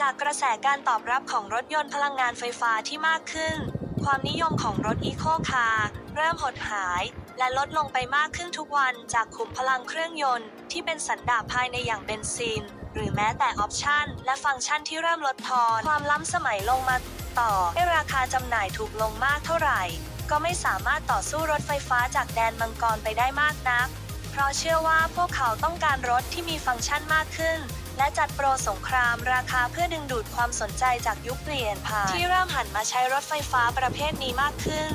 จากกระแสการตอบรับของรถยนต์พลังงานไฟฟ้าที่มากขึ้น ความนิยมของรถอีโคคาร์เริ่มหดหาย และลดลงไปมากขึ้นทุกวันจากขุมพลังเครื่องยนต์ ที่เป็นสันดาปภายในอย่างเบนซิน หรือแม้แต่ออปชันและฟังก์ชันที่เริ่มลดทอนความล้ำสมัยลงมาต่อให้ราคาจำหน่ายถูกลงมากเท่าไหร่ ก็ไม่สามารถต่อสู้รถไฟฟ้าจากแดนมังกรไปได้มากนัก เพราะเชื่อว่าพวกเขาต้องการรถที่มีฟังก์ชันมากขึ้น และจัดโปรสงครามราคาเพื่อดึงดูดความสนใจจากยุคเปลี่ยนผ่านที่เริ่มหันมาใช้รถไฟฟ้าประเภทนี้มากขึ้น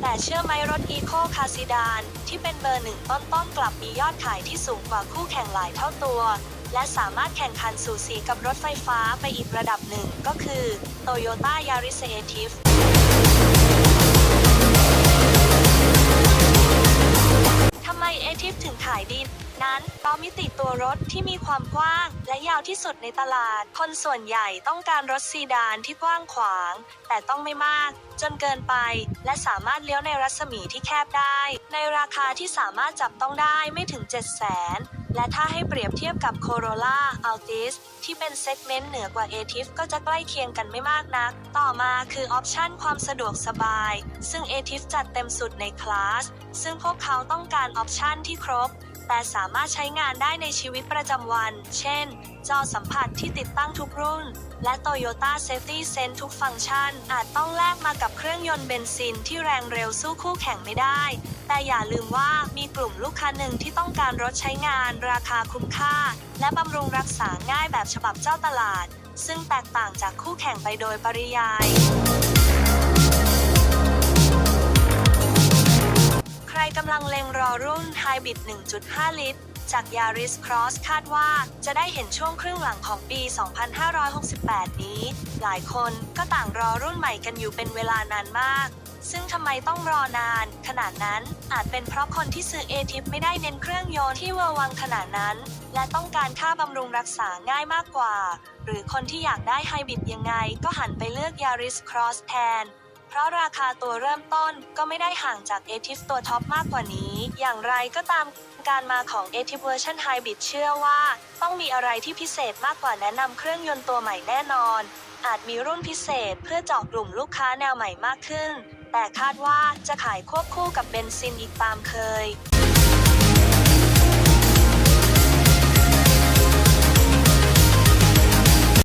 แต่เชื่อไหมรถอีโคคาซิดานที่เป็นเบอร์หนึ่งต้นๆกลับมียอดขายที่สูงกว่าคู่แข่งหลายเท่าตัว และสามารถแข่งขันสูสีกับรถไฟฟ้าไปอีกระดับหนึ่งก็คือ Toyota Yaris a นั้นเพราะมิติตัวรถที่มีความกว้าง และยาวที่สุดในตลาด คนส่วนใหญ่ต้องการรถซีดานที่กว้างขวาง แต่ต้องไม่มาก จนเกินไป และสามารถเลี้ยวในรัศมีที่แคบได้ ในราคาที่สามารถจับต้องได้ไม่ถึง 7 0 0 0 0 0 และถ้าให้เปรียบเทียบกับ Corolla Altis ที่เป็นเซกเมนต์เหนือกว่า a t i f ก็จะใกล้เคียงกันไม่มากนัก ต่อมาคือออปชันความสะดวกสบาย ซึ่ง a t i f จัดเต็มสุดในคลาส ซึ่งพวกเขาต้องการออปชันที่ครบ แต่สามารถใช้งานได้ในชีวิตประจำวัน เช่น จอสัมผัสที่ติดตั้งทุกรุ่น และ Toyota Safety Sense ทุกฟังก์ชัน อาจต้องแลกมากับเครื่องยนต์เบนซินที่แรงเร็วสู้คู่แข่งไม่ได้ แต่อย่าลืมว่ามีกลุ่มลูกค้าหนึ่งที่ต้องการรถใช้งาน ราคาคุ้มค่า และบำรุงรักษาง่ายแบบฉบับเจ้าตลาด ซึ่งแตกต่างจากคู่แข่งไปโดยปริยาย รกำลังเล็งรอรุ่น Hybrid 1.5 ลิตร จาก Yaris Cross คาดว่าจะได้เห็นช่วงครึ่งหลังของปี 2568 นี้ หลายคนก็ต่างรอรุ่นใหม่กันอยู่เป็นเวลานานมาก ซึ่งทำไมต้องรอนาน ขนาดนั้นอาจเป็นเพราะคนที่ซื้อ a t i p ไม่ได้เน้นเครื่องยนต์ที่เวอร์วังขนาดนั้น และต้องการค่าบำรุงรักษาง่ายมากกว่า หรือคนที่อยากได้ไฮบริดยังไงก็หันไปเลือก Yaris Cross แทน ราะราคาตัวเริ่มต้นก็ไม่ได้ห่างจากเอทิฟตัวท็อปมากกว่านี้ อย่างไรก็ตามการมาของ a t i f Version Hybrid เชื่อว่า ต้องมีอะไรที่พิเศษมากกว่าแนะนำเครื่องยนต์ตัวใหม่แน่นอน อาจมีรุ่นพิเศษเพื่อเจาะกลุ่มลูกค้าแนวใหม่มากขึ้น แต่คาดว่าจะขายควบคู่กับเบนซินอีกตามเคย